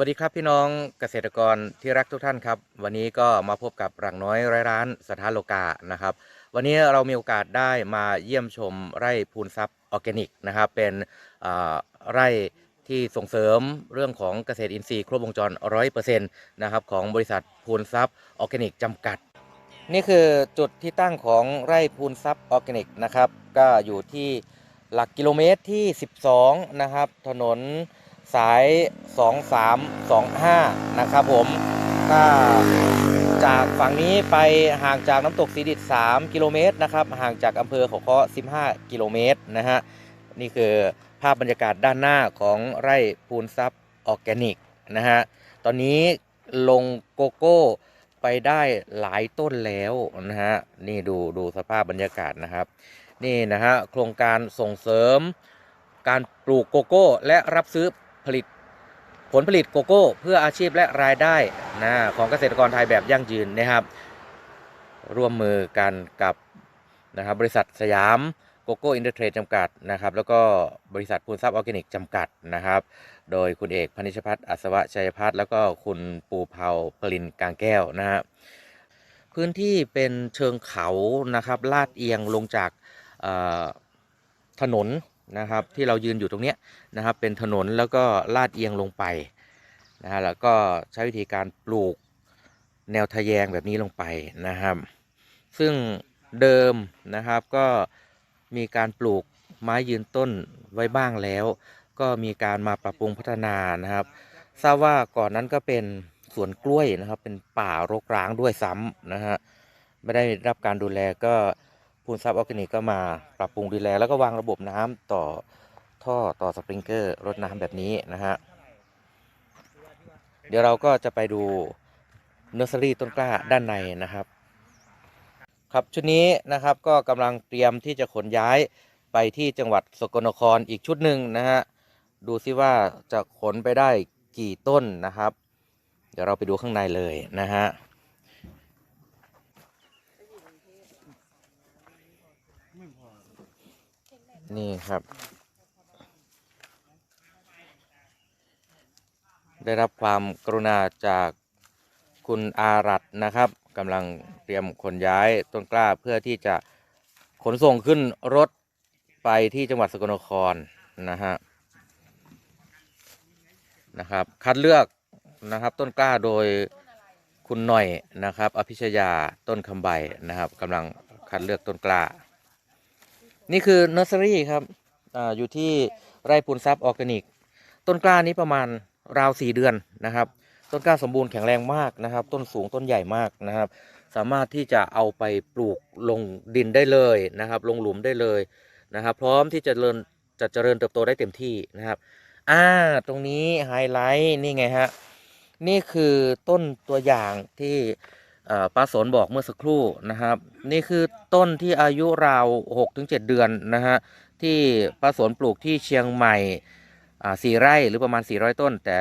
วัสดีครับพี่น้องเกษตรกรที่รักทุกท่านครับ วันนี้ก็มาพบกับรังน้อยไร้ร้านสถานโลกานะครับ วันนี้เรามีโอกาสได้มาเยี่ยมชมไร่พูนทรัพย์ออร์แกนิกนะครับเป็นไร่ที่ส่งเสริมเรื่องของเกษตรอินทรีย์ครบวงจร100%นะครับของบริษัทพูนทรัพย์ออร์แกนิกจำกัด นี่คือจุดที่ตั้งของไร่พูนทรัพย์ออร์แกนิกนะครับก็อยู่ที่หลักกิโลเมตรที่ 12 นะครับ ถนน สาย 2325 นะครับผมถ้าจากฝั่งนี้ไปห่างจากน้ำตกสีดิด3กิโลเมตรนะครับ ห่างจากอำเภอเขาเคาะ15 กิโลเมตรนะฮะ นี่คือภาพบรรยากาศด้านหน้าของไร่พูนทรัพย์ออร์แกนิกนะฮะ ตอนนี้ลงโกโก้ไปได้หลายต้นแล้วนะฮะ นี่ดูดูสภาพบรรยากาศนะครับ นี่นะฮะโครงการส่งเสริมการปลูกโกโก้และรับซื้อ ผลิตผลผลิตโกโก้เพื่ออาชีพและรายได้นะของเกษตรกรไทยแบบยั่งยืนนะครับ ร่วมมือกันกับนะครับบริษัทสยามโกโก้อินเตอร์เทรดจำกัดนะครับแล้วก็บริษัทพูนทรัพย์ออร์แกนิกจำกัดนะครับ โดยคุณเอกพนิชพัฒน์อัศวะชัยพัฒน์แล้วก็คุณปูเผาปรินกางแก้วนะฮะพื้นที่เป็นเชิงเขานะครับลาดเอียงลงจากถนน นะครับ ที่เรายืนอยู่ตรงเนี้ยนะครับ เป็นถนนแล้วก็ลาดเอียงลงไปนะฮะแล้วก็ใช้วิธีการปลูกแนวทะแยงแบบนี้ลงไปนะครับ ซึ่งเดิมนะครับก็มีการปลูกไม้ยืนต้นไว้บ้างแล้ว ก็มีการมาปรับปรุงพัฒนานะครับ ทราบว่าก่อนนั้นก็เป็นสวนกล้วยนะครับ เป็นป่ารกร้างด้วยซ้ำนะฮะไม่ได้รับการดูแลก็ พูนทรัพย์ออร์แกนิกก็มาปรับปรุงดูแลแล้วก็วางระบบน้ำต่อท่อต่อสปริงเกอร์รดน้ำแบบนี้นะฮะเดี๋ยวเราก็จะไปดูเนอร์เซอรี่ต้นกล้าด้านในนะครับ ครับชุดนี้นะครับก็กำลังเตรียมที่จะขนย้ายไปที่จังหวัดสกลนครอีกชุดหนึ่งนะฮะดูซิว่าจะขนไปได้กี่ต้นนะครับ เดี๋ยวเราไปดูข้างในเลยนะฮะ นี่ครับ ได้รับความกรุณาจากคุณอารัตน์นะครับกำลังเตรียมขนย้ายต้นกล้าเพื่อที่จะขนส่งขึ้นรถไปที่จังหวัดสกลนครนะฮะนะครับ คัดเลือกนะครับต้นกล้าโดยคุณหน่อยนะครับ อภิชยาต้นคำใบนะครับกำลังคัดเลือกต้นกล้า นี่คือเนอร์เซอรี่ครับอาอยู่ที่ไร่ปูนทรัพย์ออร์แกนิก ต้นกล้านี้ประมาณราวสี่เดือนนะครับ ต้นกล้าสมบูรณ์แข็งแรงมากนะครับ ต้นสูงต้นใหญ่มากนะครับ สามารถที่จะเอาไปปลูกลงดินได้เลยนะครับ ลงหลุมได้เลยนะครับ พร้อมที่จะเจริญจะเจริญเติบโตได้เต็มที่นะครับอ่าตรงนี้ไฮไลท์นี่ไงฮะนี่คือต้นตัวอย่างที่ ป้าสนบอกเมื่อสักครู่นะครับ นี่คือต้นที่อายุราว 6-7 เดือนนะฮะที่ป้าสนปลูกที่เชียงใหม่สี่ไร่หรือประมาณ 400 ต้น แต่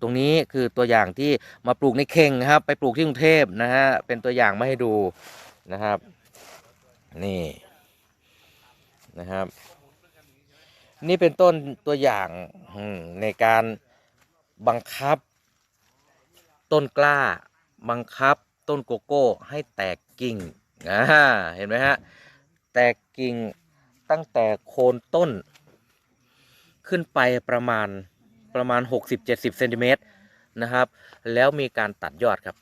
ตรงนี้คือตัวอย่างที่มาปลูกในเข่งครับ ไปปลูกที่กรุงเทพนะฮะเป็นตัวอย่างมาให้ดูนะครับนี่นะครับ นี่เป็นต้นตัวอย่างในการบังคับต้นกล้าบังคับ ต้นโกโก้ให้แตกกิ่งอ่าเห็นไหมฮะ แตกกิ่งตั้งแต่โคนต้น ขึ้นไปประมาณประมาณ 60-70เซนติเมตรนะครับ แล้วมีการตัดยอดครับ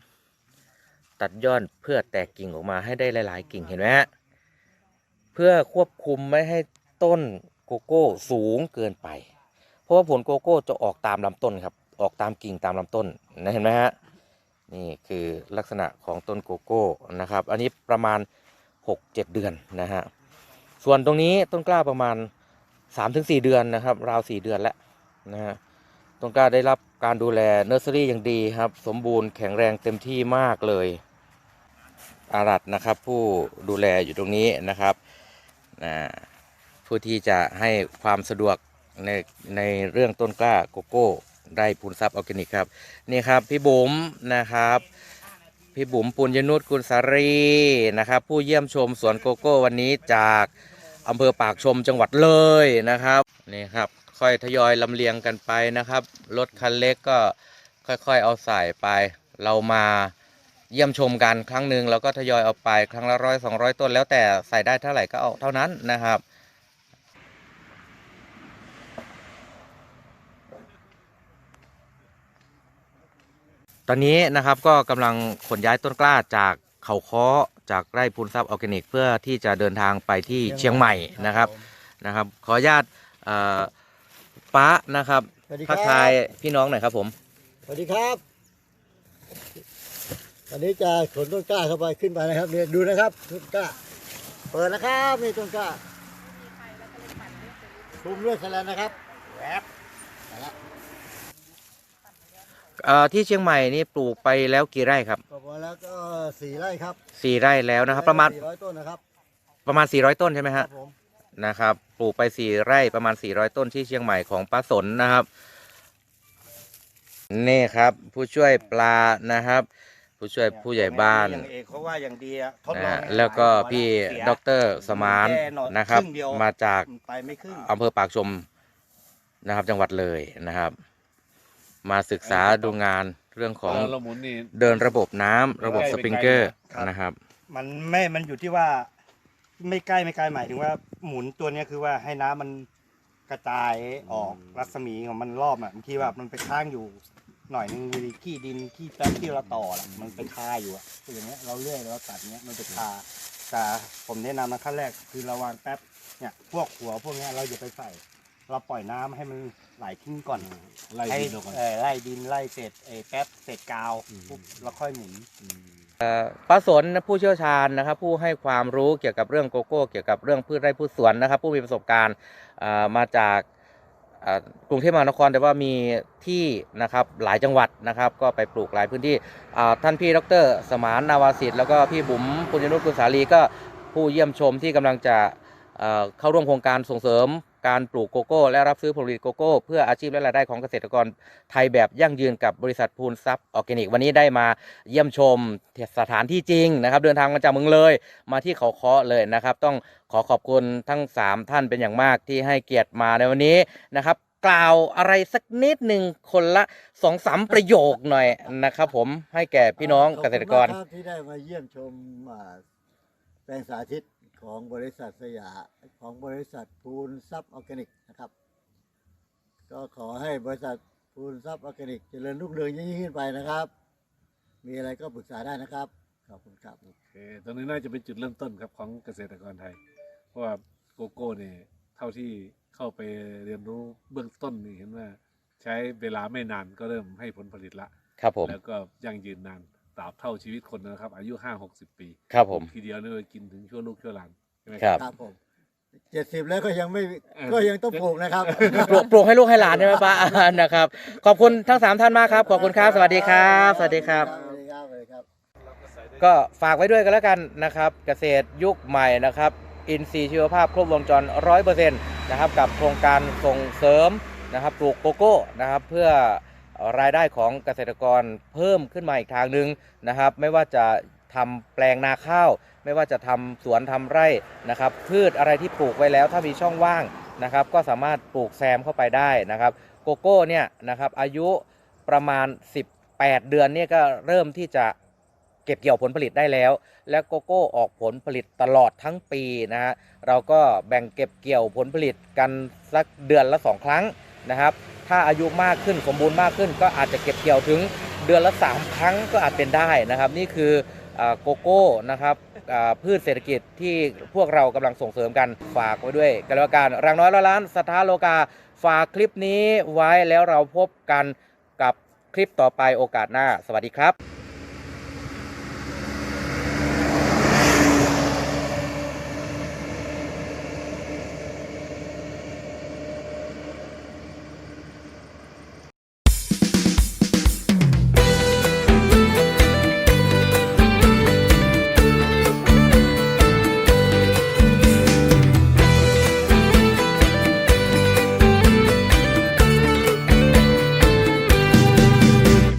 ตัดยอดเพื่อแตกกิ่งออกมาให้ได้หลาย ๆ กิ่งเห็นไหมฮะเพื่อควบคุมไม่ให้ต้นโกโก้สูงเกินไป เพราะว่าผลโกโก้จะออกตามลำต้นครับ ออกตามกิ่งตามลำต้นนะเห็นไหมฮะ นี่คือลักษณะของต้นโกโก้นะครับ อันนี้ประมาณ 6-7 เดือนนะฮะ ส่วนตรงนี้ต้นกล้าประมาณ 3-4 เดือนนะครับ ราว 4 เดือนแล้วนะฮะ ต้นกล้าได้รับการดูแลเนอร์เซอรี่อย่างดีครับ สมบูรณ์แข็งแรงเต็มที่มากเลย อารัตนะครับ ผู้ดูแลอยู่ตรงนี้นะครับนะผู้ที่จะให้ความสะดวกในในเรื่องต้นกล้าโกโก้ ได้พูนทรัพย์ออร์แกนิกครับนี่ครับพี่บุ๋มนะครับพี่บุ๋มปุญญนุชกุลสารีนะครับ ผู้เยี่ยมชมสวนโกโก้วันนี้จากอำเภอปากชมจังหวัดเลยนะครับนี่ครับค่อยทยอยลำเลียงกันไปนะครับรถคันเล็กก็ค่อยๆเอาใส่ไปเรามาเยี่ยมชมกันครั้งหนึ่งแล้วก็ทยอยเอาไปครั้งละร้อยสองร้อยต้นแล้วแต่ใส่ได้เท่าไหร่ก็เอาเท่านั้นนะครับ ตอนนี้นะครับก็กำลังขนย้ายต้นกล้าจากเขาค้อจากไร่พูนทรัพย์ออร์แกนิก เพื่อที่จะเดินทางไปที่เชียงใหม่นะครับนะครับ ขออนุญาตเอ่อป้านะครับสวัสดีคทัรักบทายพี่น้องหน่อยครับผม สวัสดีครับ วันนี้จะขนต้นกล้าเข้าไปขึ้นไปนะครับเนี่ยดูนะครับต้นกล้า เปิดนะครับนี่ต้นกล้าคุมด้วยแสลนนะครับแวบไปละ เอ่อที่เชียงใหม่นี่ปลูกไปแล้วกี่ไร่ครับก็พอแล้วก็สี่ไร่ครับสี่ไร่แล้วนะครับ ประมาณสี่ร้อยต้นนะครับประมาณ 400 ต้นใช่ไหมครัฮะบผมนะครับ ปลูกไป4ไร่ประมาณ 400 ต้นที่เชียงใหม่ของป้าสนนะครับ นี่ครับ ผู้ช่วยปลานะครับ ผู้ช่วยผู้ใหญ่บ้าน อย่างเอกเขาว่าอย่างดีอะทดนะลองฮะให้แล้วก็หายพี่เสียดอกเตอรสมานแย่หอยนะครับงเดียว มาจากไปไม่ครึ่งอำเภอปากชมนะครับ จังหวัดเลยนะครับ มาศึกษาดูงานเรื่องของเราหมุนนี่ เดินระบบน้ำระบบใกล้สไปปริงไกลเกอร์ครับ นะครับ มันไม่ มันอยู่ที่ว่า ไม่ใกล้ไม่ไกลหมายถึงว่าหมุนตัวเนี้ยคือว่าให้น้ำมันกระจายออกรัศมีของมันรอบอะบางทีแบบมันไปค้างอยู่ หน่อยนึงวีขี้ดินขี้แป๊บที่เราต่อน่ะมันไปคาอยู่อะคืออย่างเงี้ยเราเลื่อยเราตัดเนี้ยมันไปคาแต่ผมแนะนำนะขั้นแรกคือระวังแป๊บเนี่ยพวกหัวพวกเนี้ยเราอย่าไปใส่ เราปล่อยน้ำให้มันไหลทิ้งก่อนไล่ให้ดินออกก่อน เอ่อไล่ดินไล่เศษเอ่อแป๊บเศษกาวปุ๊บแล้วค่อยหมุน ป้าสนผู้เชี่ยวชาญนะครับ ผู้ให้ความรู้เกี่ยวกับเรื่องโกโก้ เกี่ยวกับเรื่องพืชไร่พืชสวนนะครับ ผู้มีประสบการณ์อ่ามาจากอ่ากรุงเทพมหานครแต่ว่ามีที่นะครับหลายจังหวัดนะครับ ก็ไปปลูกหลายพื้นที่อ่าท่านพี่ดร สมานนาวาสิทธิ์แล้วก็พี่บุ๋มปุญญนุชกุลสาลีก็ผู้เยี่ยมชมที่กำลังจะเอ่อเข้าร่วมโครงการส่งเสริม การปลูกโกโก้ และรับซื้อผลผลิตโกโก้ เพื่ออาชีพและรายได้ของเกษตรกรไทยแบบยั่งยืนกับบริษัทพูนทรัพย์ออร์แกนิก วันนี้ได้มาเยี่ยมชมสถานที่จริงนะครับ เดินทางมาจากเมืองเลย มาที่เขาเคาะเลยนะครับ ต้องขอขอบคุณทั้ง 3 ท่านเป็นอย่างมากที่ให้เกียรติมาในวันนี้นะครับกล่าวอะไรสักนิดหนึ่งคนละสองสามประโยคหน่อยนะครับผมให้แก่พี่น้องเกษตรกร ขอบคุณมากคบที่ได้มาเยี่ยมชมอ่าแปลงสาธิต ของบริษัทสยามของบริษัทพูนซับออร์แกนิกนะครับ ก็ขอให้บริษัทพูนซับออร์แกนิกเจริญรุ่งเรืองยิ่งขึ้นไปนะครับ มีอะไรก็ปรึกษาได้นะครับขอบคุณครับโอเคตรงนี้น่าจะเป็นจุดเริ่มต้นครับของเกษตรกรไทย เพราะว่าโกโก้เนี่ยเท่าที่เข้าไปเรียนรู้เบื้องต้นนี่เห็นว่า ใช้เวลาไม่นานก็เริ่มให้ผลผลิตละ ครับผม แล้วก็ยั่งยืนนาน ตราบเท่าชีวิตคนนะครับ อายุห้าหกสิบปี ครับผม ทีเดียวนี่กินถึงชั่วลูกชั่วหลานใช่ไหมครับ ครับผมเจ็ดสิบแล้วก็ยังไม่เออ ก็ยังต้องปลูกนะครับ ปลูกปลูกให้ลูกให้หลานใช่ไหมป้า นะครับ ขอบคุณทั้ง3ท่านมากครับ ขอบคุณครับ สวัสดีครับ สวัสดีครับ สวัสดีครับสวัสดีครับ ก็ฝากไว้ด้วยกันแล้วกันนะครับ เกษตรยุคใหม่นะครับ อินทรีย์ชีวภาพครบวงจร 100%นะครับ กับโครงการส่งเสริมนะครับ ปลูกโกโก้นะครับ เพื่อ รายได้ของเกษตรกรเพิ่มขึ้นมาอีกทางหนึ่งนะครับ ไม่ว่าจะทำแปลงนาข้าว ไม่ว่าจะทำสวนทำไร่นะครับ พืชอะไรที่ปลูกไว้แล้วถ้ามีช่องว่างนะครับ ก็สามารถปลูกแซมเข้าไปได้นะครับ โกโก้เนี่ยนะครับอายุประมาณ 18 เดือนเนี่ยก็เริ่มที่จะเก็บเกี่ยวผลผลิตได้แล้ว และโกโก้ออกผลผลิตตลอดทั้งปีนะฮะเราก็แบ่งเก็บเกี่ยวผลผลิตกันสักเดือนละ 2 ครั้ง นะครับ ถ้าอายุมากขึ้นสมบูรณ์มากขึ้น ก็อาจจะเก็บเกี่ยวถึงเดือนละ 3 ครั้งก็อาจเป็นได้นะครับ นี่คือโกโก้นะครับพืชเศรษฐกิจที่พวกเรากำลังส่งเสริมกันฝากไว้ด้วยกันแล้วกันรังน้อยร้อยล้านสถาโลกาฝากคลิปนี้ไว้แล้วเราพบกันกับคลิปต่อไปโอกาสหน้า สวัสดีครับ